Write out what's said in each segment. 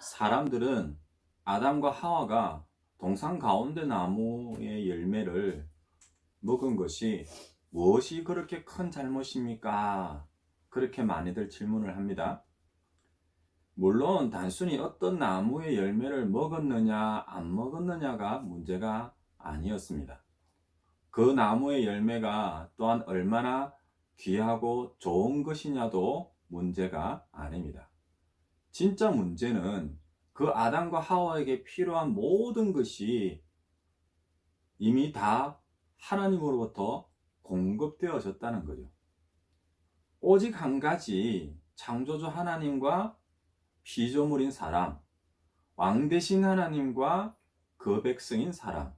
사람들은 아담과 하와가 동산 가운데 나무의 열매를 먹은 것이 무엇이 그렇게 큰 잘못입니까? 그렇게 많이들 질문을 합니다. 물론 단순히 어떤 나무의 열매를 먹었느냐 안 먹었느냐가 문제가 아니었습니다. 그 나무의 열매가 또한 얼마나 귀하고 좋은 것이냐도 문제가 아닙니다. 진짜 문제는 그 아담과 하와에게 필요한 모든 것이 이미 다 하나님으로부터 공급되어졌다는 거죠. 오직 한 가지 창조주 하나님과 피조물인 사람, 왕 대신 하나님과 그 백성인 사람,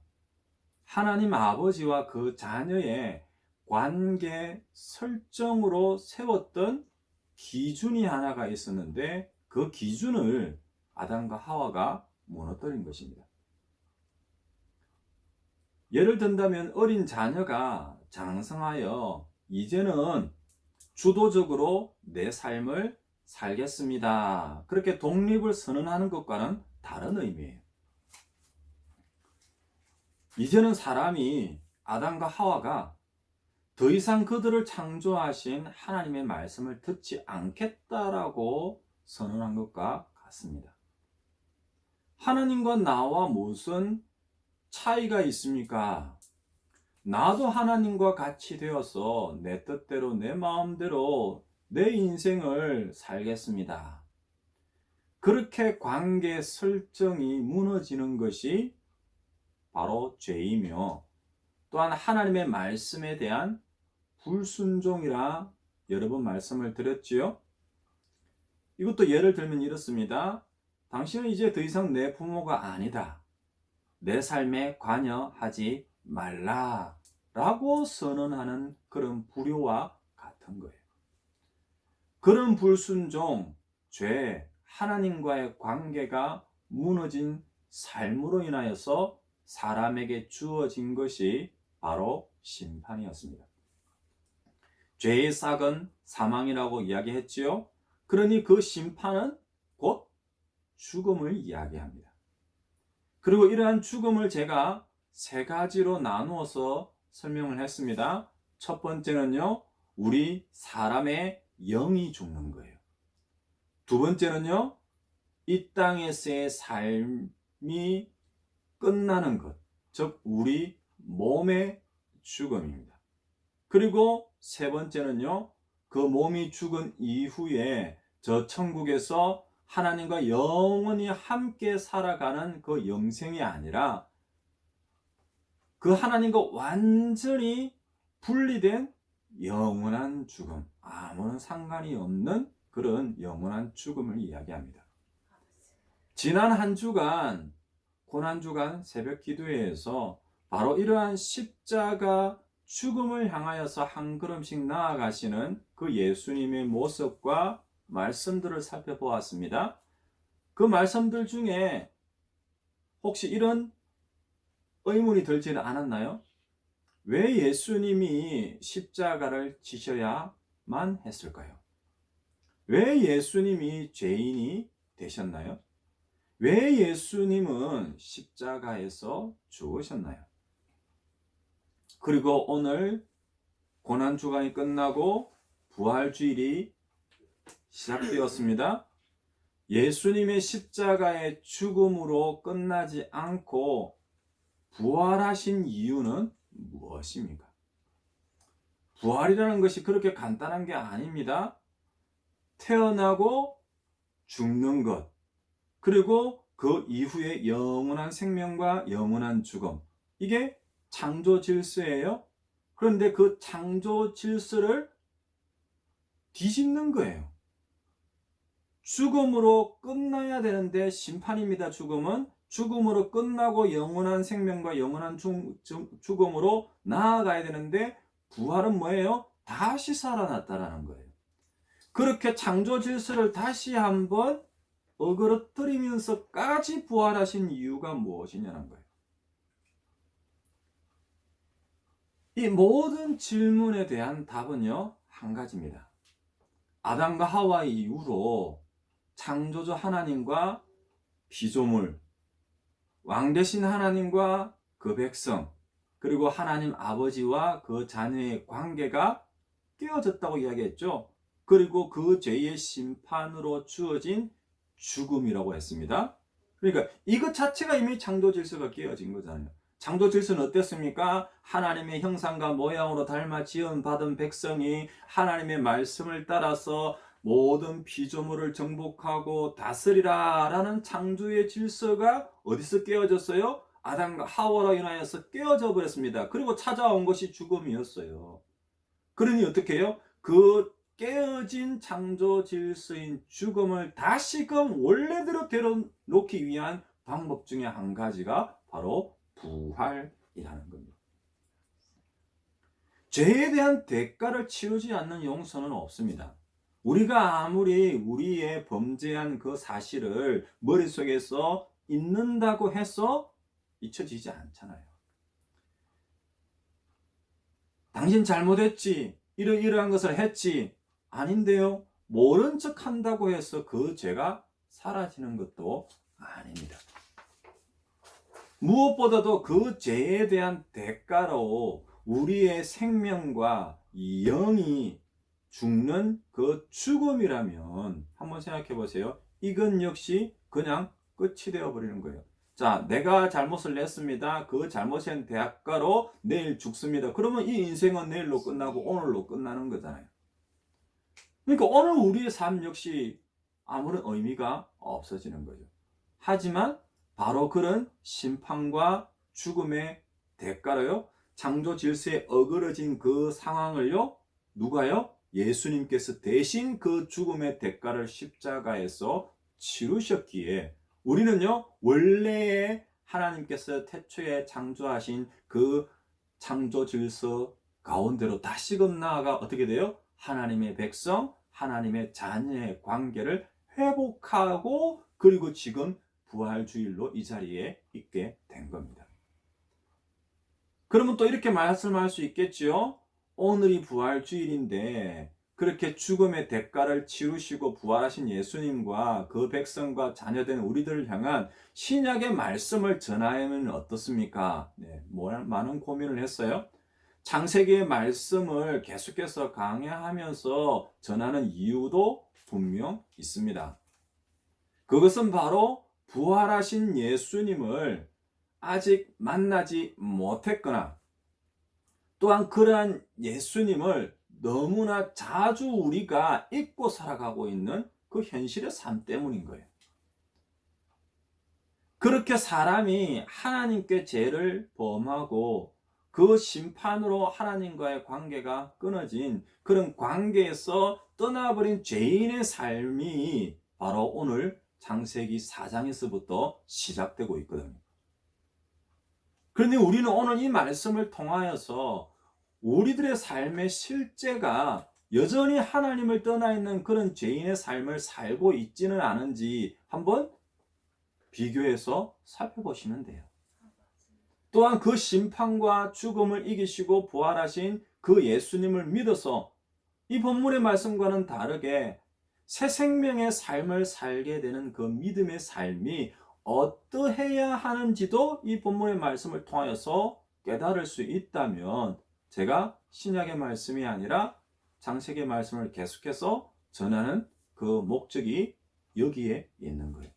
하나님 아버지와 그 자녀의 관계 설정으로 세웠던 기준이 하나가 있었는데 그 기준을 아담과 하와가 무너뜨린 것입니다. 예를 든다면 어린 자녀가 장성하여 이제는 주도적으로 내 삶을 살겠습니다. 그렇게 독립을 선언하는 것과는 다른 의미예요. 이제는 사람이 아담과 하와가 더 이상 그들을 창조하신 하나님의 말씀을 듣지 않겠다라고 선언한 것과 같습니다. 하나님과 나와 무슨 차이가 있습니까? 나도 하나님과 같이 되어서 내 뜻대로 내 마음대로 내 인생을 살겠습니다. 그렇게 관계 설정이 무너지는 것이 바로 죄이며 또한 하나님의 말씀에 대한 불순종이라 여러 번 말씀을 드렸지요. 이것도 예를 들면 이렇습니다. 당신은 이제 더 이상 내 부모가 아니다. 내 삶에 관여하지 말라. 라고 선언하는 그런 불효와 같은 거예요. 그런 불순종, 죄, 하나님과의 관계가 무너진 삶으로 인하여서 사람에게 주어진 것이 바로 심판이었습니다. 죄의 싹은 사망이라고 이야기했지요. 그러니 그 심판은 곧 죽음을 이야기합니다. 그리고 이러한 죽음을 제가 세 가지로 나누어서 설명을 했습니다. 첫 번째는요, 우리 사람의 영이 죽는 거예요. 두 번째는요, 이 땅에서의 삶이 끝나는 것, 즉, 우리 몸의 죽음입니다. 그리고 세 번째는요, 그 몸이 죽은 이후에 저 천국에서 하나님과 영원히 함께 살아가는 그 영생이 아니라 그 하나님과 완전히 분리된 영원한 죽음, 아무런 상관이 없는 그런 영원한 죽음을 이야기합니다. 지난 한 주간, 고난주간 새벽 기도회에서 바로 이러한 십자가 죽음을 향하여서 한 걸음씩 나아가시는 그 예수님의 모습과 말씀들을 살펴보았습니다. 그 말씀들 중에 혹시 이런 의문이 들지는 않았나요? 왜 예수님이 십자가를 지셔야만 했을까요? 왜 예수님이 죄인이 되셨나요? 왜 예수님은 십자가에서 죽으셨나요? 그리고 오늘 고난주간이 끝나고 부활주일이 시작되었습니다. 예수님의 십자가의 죽음으로 끝나지 않고 부활하신 이유는 무엇입니까? 부활이라는 것이 그렇게 간단한 게 아닙니다. 태어나고 죽는 것, 그리고 그 이후에 영원한 생명과 영원한 죽음. 이게 창조 질서예요. 그런데 그 창조 질서를 뒤집는 거예요. 죽음으로 끝나야 되는데 심판입니다. 죽음은 죽음으로 끝나고 영원한 생명과 영원한 죽, 죽음으로 나아가야 되는데 부활은 뭐예요? 다시 살아났다라는 거예요. 그렇게 창조 질서를 다시 한번 어그러뜨리면서까지 부활하신 이유가 무엇이냐는 거예요. 이 모든 질문에 대한 답은요, 한 가지입니다. 아담과 하와 이후로 창조주 하나님과 피조물, 왕 대신 하나님과 그 백성, 그리고 하나님 아버지와 그 자녀의 관계가 깨어졌다고 이야기했죠. 그리고 그 죄의 심판으로 주어진 죽음이라고 했습니다. 그러니까 이것 자체가 이미 창조 질서가 깨어진 거잖아요. 창조 질서는 어땠습니까? 하나님의 형상과 모양으로 닮아 지은 받은 백성이 하나님의 말씀을 따라서 모든 피조물을 정복하고 다스리라 라는 창조의 질서가 어디서 깨어졌어요? 아담과 하와로 인하여서 깨어져 버렸습니다. 그리고 찾아온 것이 죽음이었어요. 그러니 어떻게 해요? 그 깨어진 창조 질서인 죽음을 다시금 원래대로 데려놓기 위한 방법 중에 한 가지가 바로 부활이라는 겁니다. 죄에 대한 대가를 치르지 않는 용서는 없습니다. 우리가 아무리 우리의 범죄한 그 사실을 머릿속에서 잊는다고 해서 잊혀지지 않잖아요. 당신 잘못했지. 이러이러한 것을 했지. 아닌데요. 모른 척 한다고 해서 그 죄가 사라지는 것도 아닙니다. 무엇보다도 그 죄에 대한 대가로 우리의 생명과 영이 죽는 그 죽음이라면 한번 생각해 보세요. 이건 역시 그냥 끝이 되어 버리는 거예요. 자, 내가 잘못을 냈습니다. 그 잘못의 대가로 내일 죽습니다. 그러면 이 인생은 내일로 끝나고 오늘로 끝나는 거잖아요. 그러니까 오늘 우리의 삶 역시 아무런 의미가 없어지는 거죠. 하지만 바로 그런 심판과 죽음의 대가로요. 창조 질서에 어그러진 그 상황을요. 누가요? 예수님께서 대신 그 죽음의 대가를 십자가에서 치르셨기에 우리는요, 원래의 하나님께서 태초에 창조하신 그 창조 질서 가운데로 다시금 나아가 어떻게 돼요? 하나님의 백성, 하나님의 자녀의 관계를 회복하고 그리고 지금 부활주일로 이 자리에 있게 된 겁니다. 그러면 또 이렇게 말씀할 수 있겠지요? 오늘이 부활 주일인데 그렇게 죽음의 대가를 치르시고 부활하신 예수님과 그 백성과 자녀된 우리들을 향한 신약의 말씀을 전하면 어떻습니까? 네, 뭐, 많은 고민을 했어요. 창세기의 말씀을 계속해서 강해하면서 전하는 이유도 분명 있습니다. 그것은 바로 부활하신 예수님을 아직 만나지 못했거나 또한 그러한 예수님을 너무나 자주 우리가 잊고 살아가고 있는 그 현실의 삶 때문인 거예요. 그렇게 사람이 하나님께 죄를 범하고 그 심판으로 하나님과의 관계가 끊어진 그런 관계에서 떠나버린 죄인의 삶이 바로 오늘 창세기 4장에서부터 시작되고 있거든요. 그런데 우리는 오늘 이 말씀을 통하여서 우리들의 삶의 실제가 여전히 하나님을 떠나 있는 그런 죄인의 삶을 살고 있지는 않은지 한번 비교해서 살펴보시면 돼요. 또한 그 심판과 죽음을 이기시고 부활하신 그 예수님을 믿어서 이 본문의 말씀과는 다르게 새 생명의 삶을 살게 되는 그 믿음의 삶이 어떠해야 하는지도 이 본문의 말씀을 통하여서 깨달을 수 있다면 제가 신약의 말씀이 아니라 장세기의 말씀을 계속해서 전하는 그 목적이 여기에 있는 거예요.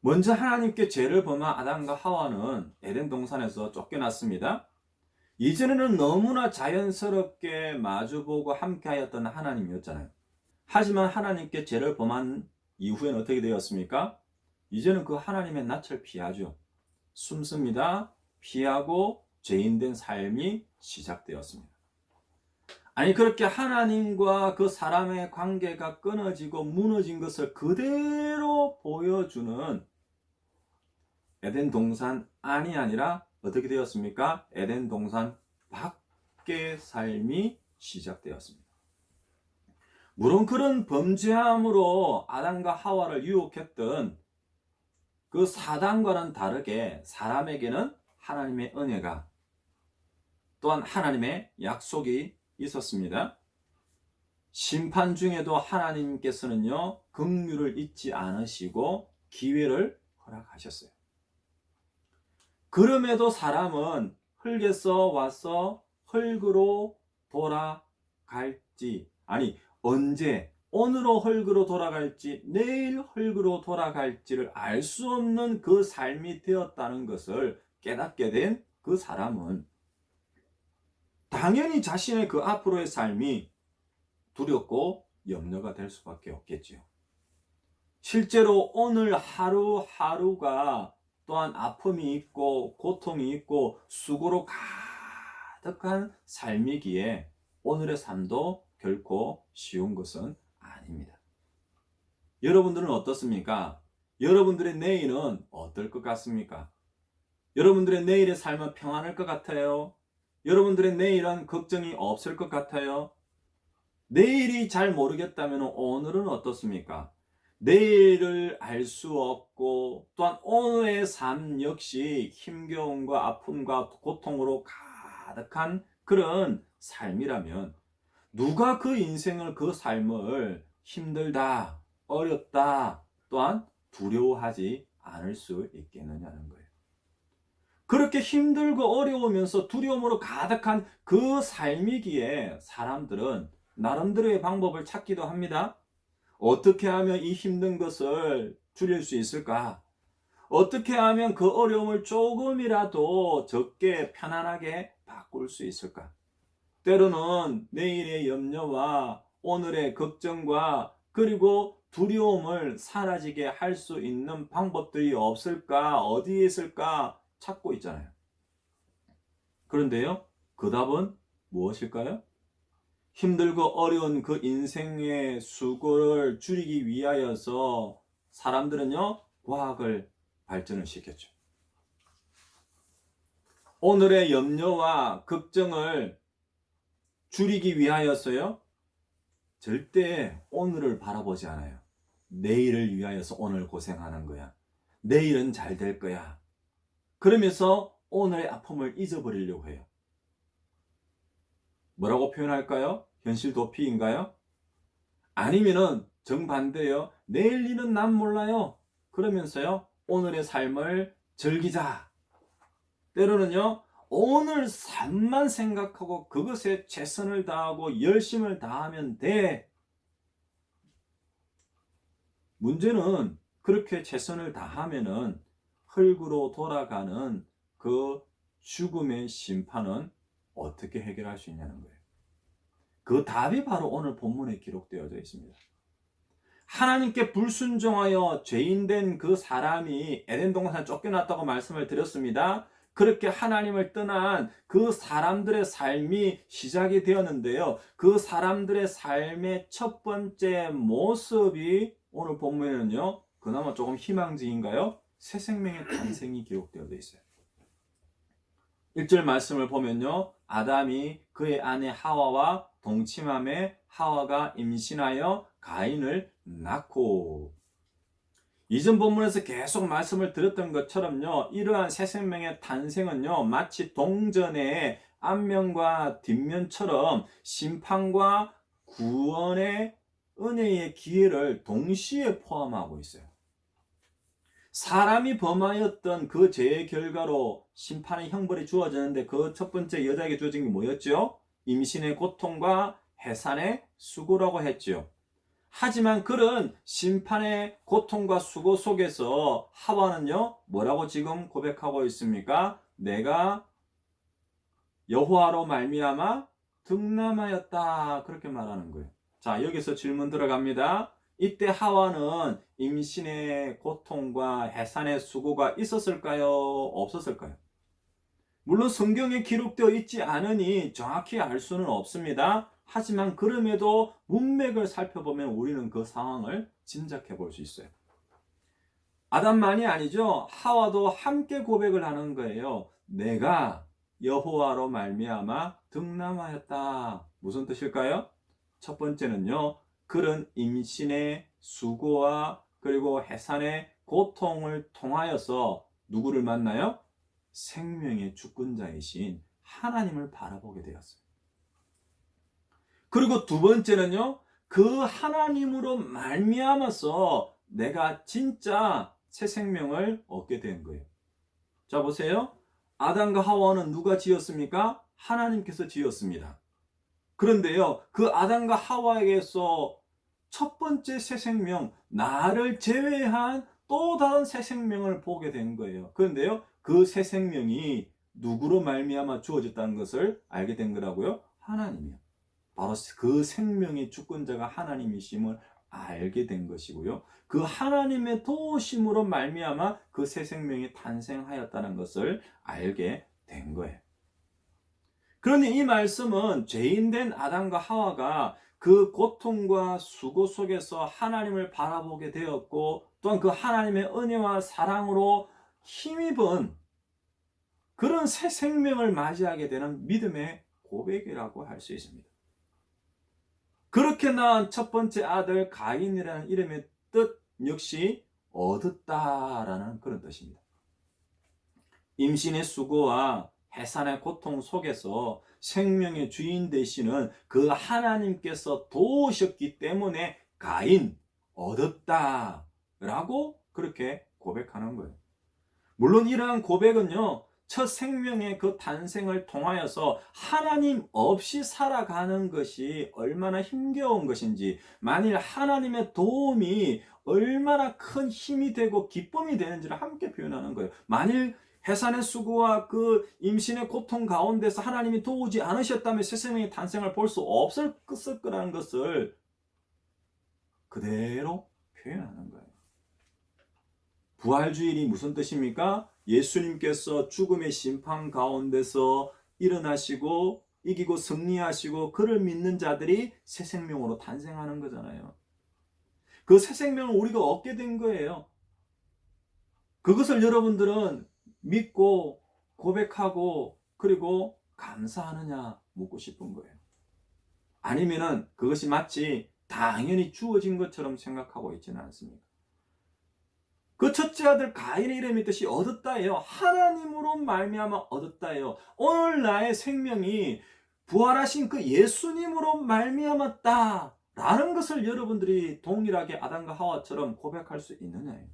먼저 하나님께 죄를 범한 아담과 하와는 에덴 동산에서 쫓겨났습니다. 이전에는 너무나 자연스럽게 마주보고 함께하였던 하나님이었잖아요. 하지만 하나님께 죄를 범한 이후에는 어떻게 되었습니까? 이제는 그 하나님의 낯을 피하죠. 숨습니다. 피하고 죄인된 삶이 시작되었습니다. 아니 그렇게 하나님과 그 사람의 관계가 끊어지고 무너진 것을 그대로 보여주는 에덴 동산 안이 아니라 어떻게 되었습니까? 에덴 동산 밖의 삶이 시작되었습니다. 물론 그런 범죄함으로 아담과 하와를 유혹했던 그 사단과는 다르게 사람에게는 하나님의 은혜가 또한 하나님의 약속이 있었습니다. 심판 중에도 하나님께서는요, 긍휼을 잊지 않으시고 기회를 허락하셨어요. 그럼에도 사람은 흙에서 와서 흙으로 돌아갈지 아니 언제 오늘로 흙으로 돌아갈지 내일 흙으로 돌아갈지를 알 수 없는 그 삶이 되었다는 것을 깨닫게 된 그 사람은 당연히 자신의 그 앞으로의 삶이 두렵고 염려가 될 수밖에 없겠지요. 실제로 오늘 하루하루가 또한 아픔이 있고 고통이 있고 수고로 가득한 삶이기에 오늘의 삶도 결코 쉬운 것은 아닙니다. 여러분들은 어떻습니까? 여러분들의 내일은 어떨 것 같습니까? 여러분들의 내일의 삶은 평안할 것 같아요? 여러분들의 내일은 걱정이 없을 것 같아요? 내일이 잘 모르겠다면 오늘은 어떻습니까? 내일을 알 수 없고 또한 오늘의 삶 역시 힘겨움과 아픔과 고통으로 가득한 그런 삶이라면 누가 그 인생을 그 삶을 힘들다, 어렵다, 또한 두려워하지 않을 수 있겠느냐는 거예요. 그렇게 힘들고 어려우면서 두려움으로 가득한 그 삶이기에 사람들은 나름대로의 방법을 찾기도 합니다. 어떻게 하면 이 힘든 것을 줄일 수 있을까? 어떻게 하면 그 어려움을 조금이라도 적게 편안하게 바꿀 수 있을까? 때로는 내일의 염려와 오늘의 걱정과 그리고 두려움을 사라지게 할 수 있는 방법들이 없을까? 어디에 있을까? 찾고 있잖아요. 그런데요, 그 답은 무엇일까요? 힘들고 어려운 그 인생의 수고를 줄이기 위하여서 사람들은요, 과학을 발전을 시켰죠. 오늘의 염려와 걱정을 줄이기 위하여서요, 절대 오늘을 바라보지 않아요. 내일을 위하여서 오늘 고생하는 거야. 내일은 잘 될 거야. 그러면서 오늘의 아픔을 잊어버리려고 해요. 뭐라고 표현할까요? 현실 도피인가요? 아니면은 정반대요. 내일 일은 난 몰라요. 그러면서요. 오늘의 삶을 즐기자. 때로는요. 오늘 삶만 생각하고 그것에 최선을 다하고 열심을 다하면 돼. 문제는 그렇게 최선을 다하면은 흙으로 돌아가는 그 죽음의 심판은 어떻게 해결할 수 있냐는 거예요. 그 답이 바로 오늘 본문에 기록되어져 있습니다. 하나님께 불순종하여 죄인된 그 사람이 에덴 동산 쫓겨났다고 말씀을 드렸습니다. 그렇게 하나님을 떠난 그 사람들의 삶이 시작이 되었는데요. 그 사람들의 삶의 첫 번째 모습이 오늘 본문에는요. 그나마 조금 희망적인가요? 새 생명의 탄생이 기록되어 있어요. 1절 말씀을 보면요. 아담이 그의 아내 하와와 동침함에 하와가 임신하여 가인을 낳고 이전 본문에서 계속 말씀을 드렸던 것처럼요. 이러한 새 생명의 탄생은요. 마치 동전의 앞면과 뒷면처럼 심판과 구원의 은혜의 기회를 동시에 포함하고 있어요. 사람이 범하였던 그 죄의 결과로 심판의 형벌이 주어졌는데 그 첫 번째 여자에게 주어진 게 뭐였죠? 임신의 고통과 해산의 수고라고 했죠. 하지만 그런 심판의 고통과 수고 속에서 하와는요 뭐라고 지금 고백하고 있습니까? 내가 여호와로 말미암아 득남하였다 그렇게 말하는 거예요. 자 여기서 질문 들어갑니다. 이때 하와는 임신의 고통과 해산의 수고가 있었을까요? 없었을까요? 물론 성경에 기록되어 있지 않으니 정확히 알 수는 없습니다. 하지만 그럼에도 문맥을 살펴보면 우리는 그 상황을 짐작해 볼 수 있어요. 아담만이 아니죠. 하와도 함께 고백을 하는 거예요. 내가 여호와로 말미암아 득남하였다. 무슨 뜻일까요? 첫 번째는요. 그런 임신의 수고와 그리고 해산의 고통을 통하여서 누구를 만나요? 생명의 주권 자이신 하나님을 바라보게 되었어요. 그리고 두 번째는요. 그 하나님으로 말미암아서 내가 진짜 새 생명을 얻게 된 거예요. 자 보세요. 아담과 하와는 누가 지었습니까? 하나님께서 지었습니다. 그런데요, 그 아담과 하와에게서 첫 번째 새 생명, 나를 제외한 또 다른 새 생명을 보게 된 거예요. 그런데요, 그 새 생명이 누구로 말미암아 주어졌다는 것을 알게 된 거라고요? 하나님이요. 바로 그 생명의 주권자가 하나님이심을 알게 된 것이고요. 그 하나님의 도우심으로 말미암아 그 새 생명이 탄생하였다는 것을 알게 된 거예요. 그러니 이 말씀은 죄인된 아담과 하와가 그 고통과 수고 속에서 하나님을 바라보게 되었고 또한 그 하나님의 은혜와 사랑으로 힘입은 그런 새 생명을 맞이하게 되는 믿음의 고백이라고 할 수 있습니다. 그렇게 낳은 첫 번째 아들 가인이라는 이름의 뜻 역시 얻었다라는 그런 뜻입니다. 임신의 수고와 해산의 고통 속에서 생명의 주인 되시는 그 하나님께서 도우셨기 때문에 가인 얻었다 라고 그렇게 고백하는 거예요. 물론 이러한 고백은요. 첫 생명의 그 탄생을 통하여서 하나님 없이 살아가는 것이 얼마나 힘겨운 것인지, 만일 하나님의 도움이 얼마나 큰 힘이 되고 기쁨이 되는지를 함께 표현하는 거예요. 만일 해산의 수고와 그 임신의 고통 가운데서 하나님이 도우지 않으셨다면 새 생명의 탄생을 볼 수 없을 거라는 것을 그대로 표현하는 거예요. 부활주일이 무슨 뜻입니까? 예수님께서 죽음의 심판 가운데서 일어나시고 이기고 승리하시고 그를 믿는 자들이 새 생명으로 탄생하는 거잖아요. 그 새 생명을 우리가 얻게 된 거예요. 그것을 여러분들은 믿고 고백하고 그리고 감사하느냐 묻고 싶은 거예요. 아니면은 그것이 마치 당연히 주어진 것처럼 생각하고 있지는 않습니까? 그 첫째 아들 가인의 이름의 뜻이 얻었다예요. 하나님으로 말미암아 얻었다예요. 오늘 나의 생명이 부활하신 그 예수님으로 말미암았다. 라는 것을 여러분들이 동일하게 아담과 하와처럼 고백할 수 있느냐예요.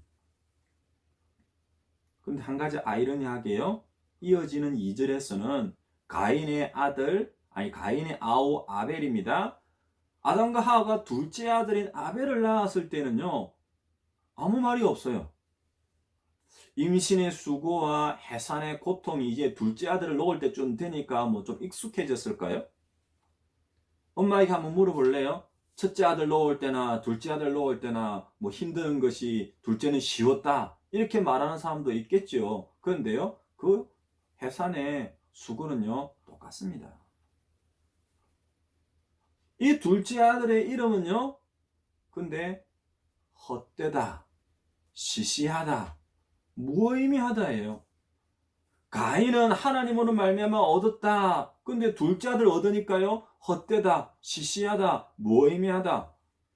근데 한 가지 아이러니하게요. 이어지는 2절에서는 가인의 아들, 아니 가인의 아우 아벨입니다. 아담과 하와가 둘째 아들인 아벨을 낳았을 때는요. 아무 말이 없어요. 임신의 수고와 해산의 고통이 이제 둘째 아들을 놓을 때쯤 되니까 뭐 좀 익숙해졌을까요? 엄마에게 한번 물어볼래요? 첫째 아들 놓을 때나 둘째 아들 놓을 때나 뭐 힘든 것이 둘째는 쉬웠다. 이렇게 말하는 사람도 있겠죠. 그런데요, 그 해산의 수고는요, 똑같습니다. 이 둘째 아들의 이름은요, 근데 헛되다, 시시하다, 무의미하다예요. 가인은 하나님으로 말미암아 얻었다. 근데 둘째 아들 얻으니까요, 헛되다, 시시하다, 무의미하다.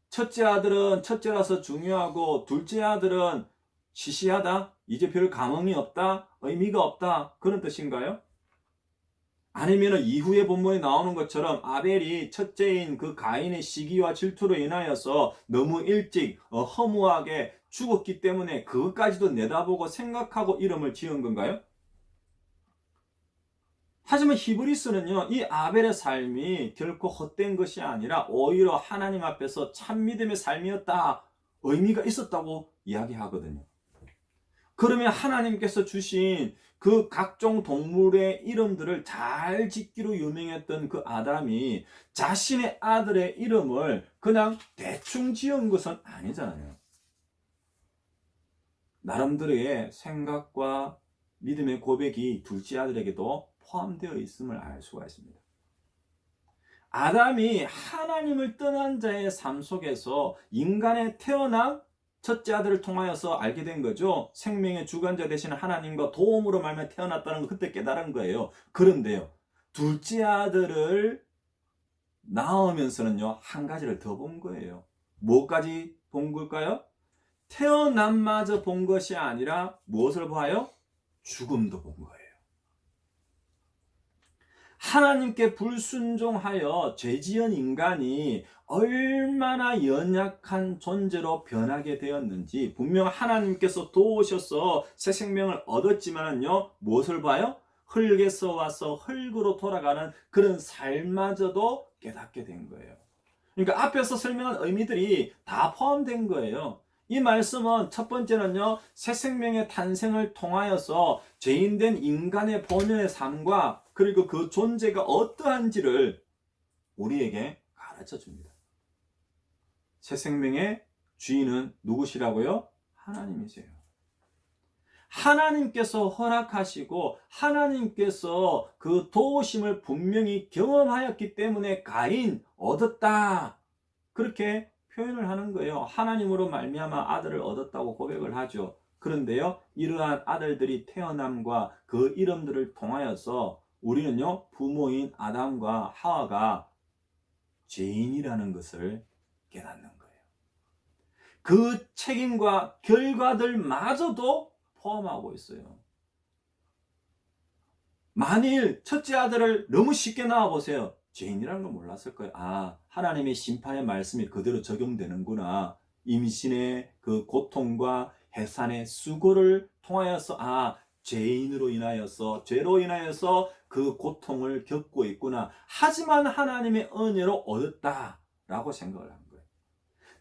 첫째 아들은 첫째라서 중요하고 둘째 아들은 시시하다? 이제 별 감흥이 없다? 의미가 없다? 그런 뜻인가요? 아니면 이후에 본문에 나오는 것처럼 아벨이 첫째인 그 가인의 시기와 질투로 인하여서 너무 일찍 어, 허무하게 죽었기 때문에 그것까지도 내다보고 생각하고 이름을 지은 건가요? 하지만 히브리스는요, 이 아벨의 삶이 결코 헛된 것이 아니라 오히려 하나님 앞에서 참 믿음의 삶이었다, 의미가 있었다고 이야기하거든요. 그러면 하나님께서 주신 그 각종 동물의 이름들을 잘 짓기로 유명했던 그 아담이 자신의 아들의 이름을 그냥 대충 지은 것은 아니잖아요. 나름대로의 생각과 믿음의 고백이 둘째 아들에게도 포함되어 있음을 알 수가 있습니다. 아담이 하나님을 떠난 자의 삶 속에서 인간의 태어남 첫째 아들을 통하여서 알게 된 거죠. 생명의 주관자 되시는 하나님과 도움으로 말며 태어났다는 걸 그때 깨달은 거예요. 그런데요. 둘째 아들을 낳으면서는요. 한 가지를 더 본 거예요. 뭐까지 본 걸까요? 태어남마저 본 것이 아니라 무엇을 봐요? 죽음도 본 거예요. 하나님께 불순종하여 죄지은 인간이 얼마나 연약한 존재로 변하게 되었는지 분명 하나님께서 도우셔서 새 생명을 얻었지만요 무엇을 봐요? 흙에서 와서 흙으로 돌아가는 그런 삶마저도 깨닫게 된 거예요. 그러니까 앞에서 설명한 의미들이 다 포함된 거예요. 이 말씀은 첫 번째는요, 새 생명의 탄생을 통하여서 죄인된 인간의 본연의 삶과 그리고 그 존재가 어떠한지를 우리에게 가르쳐 줍니다. 새 생명의 주인은 누구시라고요? 하나님이세요. 하나님께서 허락하시고 하나님께서 그 도우심을 분명히 경험하였기 때문에 가인 얻었다. 그렇게 표현을 하는 거예요. 하나님으로 말미암아 아들을 얻었다고 고백을 하죠. 그런데요, 이러한 아들들이 태어남과 그 이름들을 통하여서 우리는요, 부모인 아담과 하와가 죄인이라는 것을 깨닫는 거예요. 그 책임과 결과들마저도 포함하고 있어요. 만일 첫째 아들을 너무 쉽게 낳아 보세요. 죄인이라는 걸 몰랐을 거예요. 아, 하나님의 심판의 말씀이 그대로 적용되는구나. 임신의 그 고통과 해산의 수고를 통하여서 아, 죄인으로 인하여서 죄로 인하여서 그 고통을 겪고 있구나. 하지만 하나님의 은혜로 얻었다라고 생각을 한 거예요.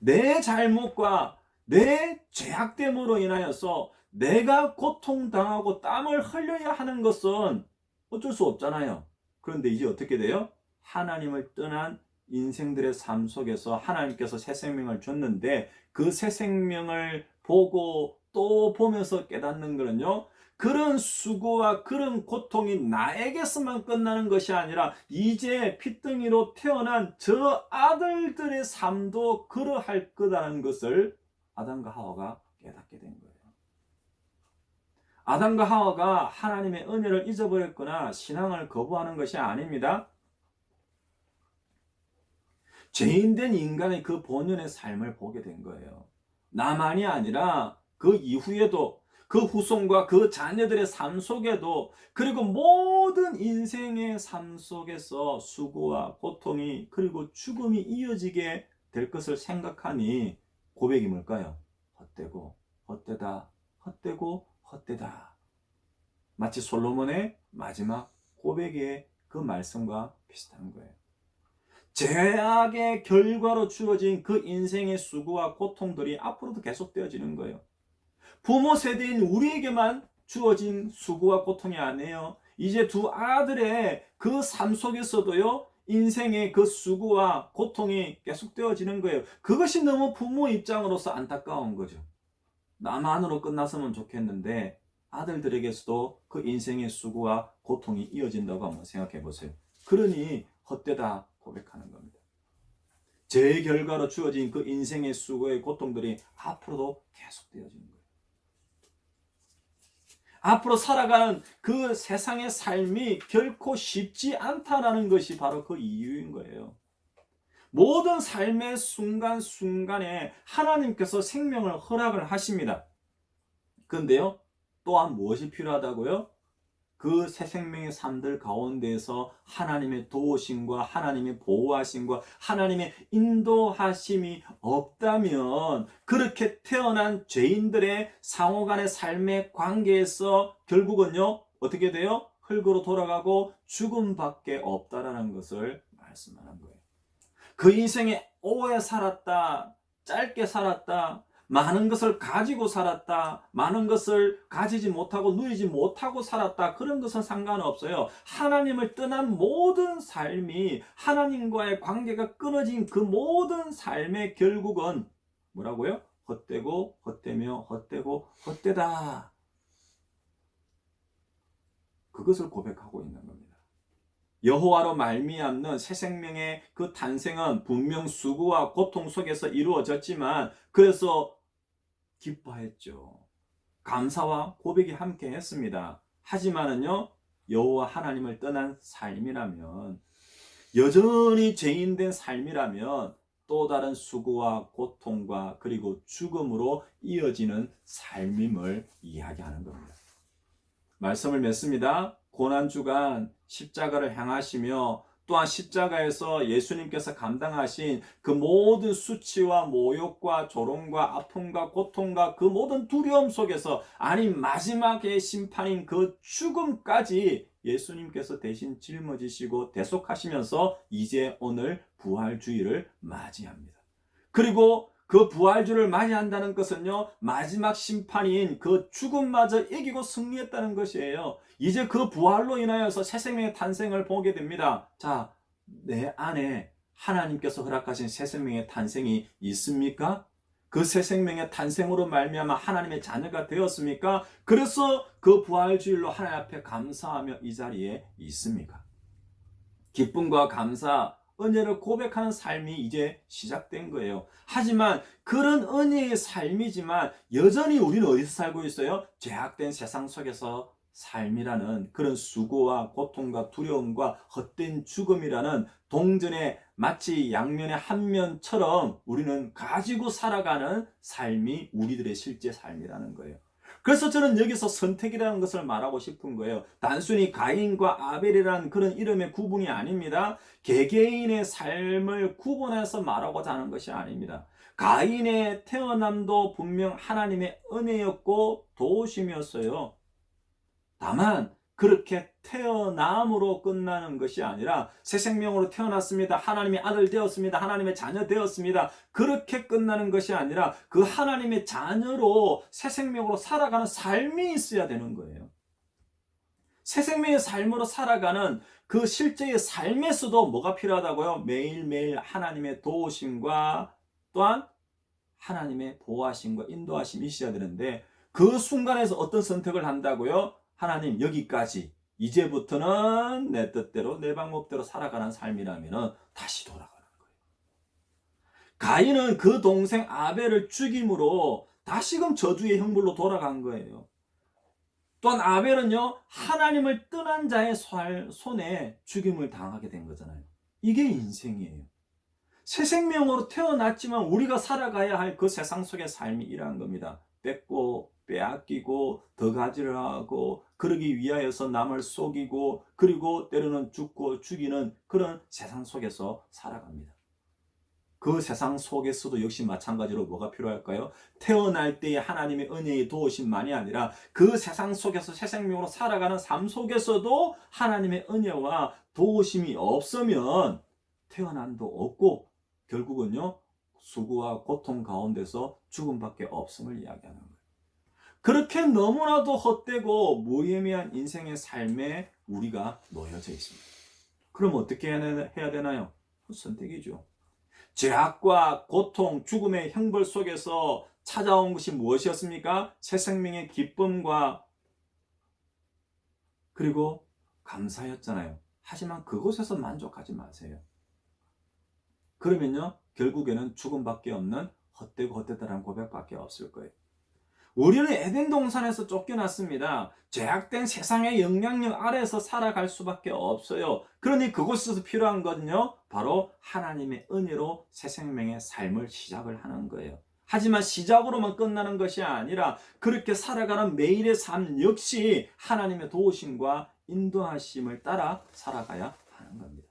내 잘못과 내 죄악됨으로 인하여서 내가 고통당하고 땀을 흘려야 하는 것은 어쩔 수 없잖아요. 그런데 이제 어떻게 돼요? 하나님을 떠난 인생들의 삶 속에서 하나님께서 새 생명을 줬는데 그 새 생명을 보고 또 보면서 깨닫는 거는요. 그런 수고와 그런 고통이 나에게서만 끝나는 것이 아니라 이제 핏덩이로 태어난 저 아들들의 삶도 그러할 거다는 것을 아담과 하와가 깨닫게 된 거예요. 아담과 하와가 하나님의 은혜를 잊어버렸거나 신앙을 거부하는 것이 아닙니다. 죄인된 인간의 그 본연의 삶을 보게 된 거예요. 나만이 아니라 그 이후에도 그 후손과 그 자녀들의 삶 속에도 그리고 모든 인생의 삶 속에서 수고와 고통이 그리고 죽음이 이어지게 될 것을 생각하니 고백이 뭘까요? 헛되고 헛되다 헛되고 헛되다 마치 솔로몬의 마지막 고백의 그 말씀과 비슷한 거예요. 죄악의 결과로 주어진 그 인생의 수고와 고통들이 앞으로도 계속되어지는 거예요. 부모 세대인 우리에게만 주어진 수고와 고통이 아니에요. 이제 두 아들의 그 삶 속에서도요, 인생의 그 수고와 고통이 계속되어지는 거예요. 그것이 너무 부모 입장으로서 안타까운 거죠. 나만으로 끝났으면 좋겠는데, 아들들에게서도 그 인생의 수고와 고통이 이어진다고 한번 생각해 보세요. 그러니 헛되다 고백하는 겁니다. 제 결과로 주어진 그 인생의 수고의 고통들이 앞으로도 거예요. 앞으로 살아가는 그 세상의 삶이 결코 쉽지 않다라는 것이 바로 그 이유인 거예요. 모든 삶의 순간순간에 하나님께서 생명을 허락을 하십니다. 그런데요, 또한 무엇이 필요하다고요? 그 새 생명의 삶들 가운데에서 하나님의 도우심과 하나님의 보호하심과 하나님의 인도하심이 없다면 그렇게 태어난 죄인들의 상호 간의 삶의 관계에서 결국은요 어떻게 돼요? 흙으로 돌아가고 죽음밖에 없다라는 것을 말씀하는 거예요. 그 인생에 오래 살았다, 짧게 살았다, 많은 것을 가지고 살았다. 많은 것을 가지지 못하고 누리지 못하고 살았다. 그런 것은 상관없어요. 하나님을 떠난 모든 삶이 하나님과의 관계가 끊어진 그 모든 삶의 결국은 뭐라고요? 헛되고 헛되며 헛되고 헛되다. 그것을 고백하고 있는 겁니다. 여호와로 말미암는 새 생명의 그 탄생은 분명 수고와 고통 속에서 이루어졌지만 그래서 기뻐했죠. 감사와 고백이 함께 했습니다. 하지만은요, 여호와 하나님을 떠난 삶이라면, 여전히 죄인된 삶이라면, 또 다른 수고와 고통과 그리고 죽음으로 이어지는 삶임을 이야기하는 겁니다. 말씀을 맺습니다. 고난 주간 십자가를 향하시며 또한 십자가에서 예수님께서 감당하신 그 모든 수치와 모욕과 조롱과 아픔과 고통과 그 모든 두려움 속에서 아니 마지막의 심판인 그 죽음까지 예수님께서 대신 짊어지시고 대속하시면서 이제 오늘 부활주의를 맞이합니다. 그리고 그 부활주를 맞이한다는 것은요, 마지막 심판인 그 죽음마저 이기고 승리했다는 것이에요. 이제 그 부활로 인하여서 새 생명의 탄생을 보게 됩니다. 자, 내 안에 하나님께서 허락하신 새 생명의 탄생이 있습니까? 그 새 생명의 탄생으로 말미암아 하나님의 자녀가 되었습니까? 그래서 그 부활주일로 하나님 앞에 감사하며 이 자리에 있습니까? 기쁨과 감사, 은혜를 고백하는 삶이 이제 시작된 거예요. 하지만 그런 은혜의 삶이지만 여전히 우리는 어디서 살고 있어요? 죄악된 세상 속에서 삶이라는 그런 수고와 고통과 두려움과 헛된 죽음이라는 동전의 마치 양면의 한 면처럼 우리는 가지고 살아가는 삶이 우리들의 실제 삶이라는 거예요. 그래서 저는 여기서 선택이라는 것을 말하고 싶은 거예요. 단순히 가인과 아벨이라는 그런 이름의 구분이 아닙니다. 개개인의 삶을 구분해서 말하고자 하는 것이 아닙니다. 가인의 태어남도 분명 하나님의 은혜였고 도우심이었어요. 다만 그렇게 태어남으로 끝나는 것이 아니라 새 생명으로 태어났습니다. 하나님의 아들 되었습니다. 하나님의 자녀 되었습니다. 그렇게 끝나는 것이 아니라 그 하나님의 자녀로 새 생명으로 살아가는 삶이 있어야 되는 거예요. 새 생명의 삶으로 살아가는 그 실제의 삶에서도 뭐가 필요하다고요? 매일매일 하나님의 도우심과 또한 하나님의 보호하심과 인도하심이 있어야 되는데 그 순간에서 어떤 선택을 한다고요? 하나님 여기까지 이제부터는 내 뜻대로 내 방법대로 살아가는 삶이라면 다시 돌아가는 거예요. 가인은 그 동생 아벨을 죽임으로 다시금 저주의 형벌로 돌아간 거예요. 또한 아벨은요 하나님을 떠난 자의 손에 죽임을 당하게 된 거잖아요. 이게 인생이에요. 새 생명으로 태어났지만 우리가 살아가야 할 그 세상 속의 삶이 이러한 겁니다. 뺏고 빼앗기고 더 가지를 하고 그러기 위하여서 남을 속이고 그리고 때로는 죽고 죽이는 그런 세상 속에서 살아갑니다. 그 세상 속에서도 역시 마찬가지로 뭐가 필요할까요? 태어날 때의 하나님의 은혜의 도우심만이 아니라 그 세상 속에서 새 생명으로 살아가는 삶 속에서도 하나님의 은혜와 도우심이 없으면 태어난도 없고 결국은요 수고와 고통 가운데서 죽음밖에 없음을 이야기하는 거예요. 그렇게 너무나도 헛되고 무의미한 인생의 삶에 우리가 놓여져 있습니다. 그럼 어떻게 해야 되나요? 선택이죠. 죄악과 고통, 죽음의 형벌 속에서 찾아온 것이 무엇이었습니까? 새 생명의 기쁨과 그리고 감사였잖아요. 하지만 그곳에서 만족하지 마세요. 그러면요, 결국에는 죽음밖에 없는 헛되고 헛되다라는 고백밖에 없을 거예요. 우리는 에덴 동산에서 쫓겨났습니다. 죄악된 세상의 영향력 아래에서 살아갈 수밖에 없어요. 그러니 그곳에서 필요한 것은요, 바로 하나님의 은혜로 새 생명의 삶을 시작을 하는 거예요. 하지만 시작으로만 끝나는 것이 아니라 그렇게 살아가는 매일의 삶 역시 하나님의 도우심과 인도하심을 따라 살아가야 하는 겁니다.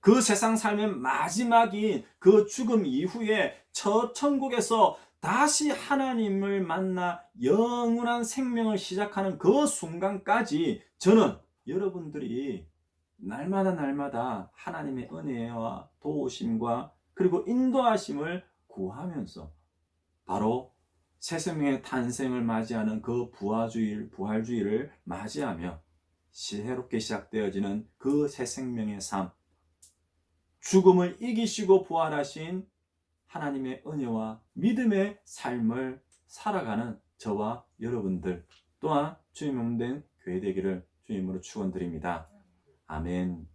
그 세상 삶의 마지막인 그 죽음 이후에 첫 천국에서 다시 하나님을 만나 영원한 생명을 시작하는 그 순간까지 저는 여러분들이 날마다 날마다 하나님의 은혜와 도우심과 그리고 인도하심을 구하면서 바로 새 생명의 탄생을 맞이하는 그 부활주일, 부활주의를 맞이하며 새롭게 시작되어지는 그 새 생명의 삶, 죽음을 이기시고 부활하신 하나님의 은혜와 믿음의 삶을 살아가는 저와 여러분들 또한 주님 몸된 교회 되기를 주님으로 축원드립니다. 아멘.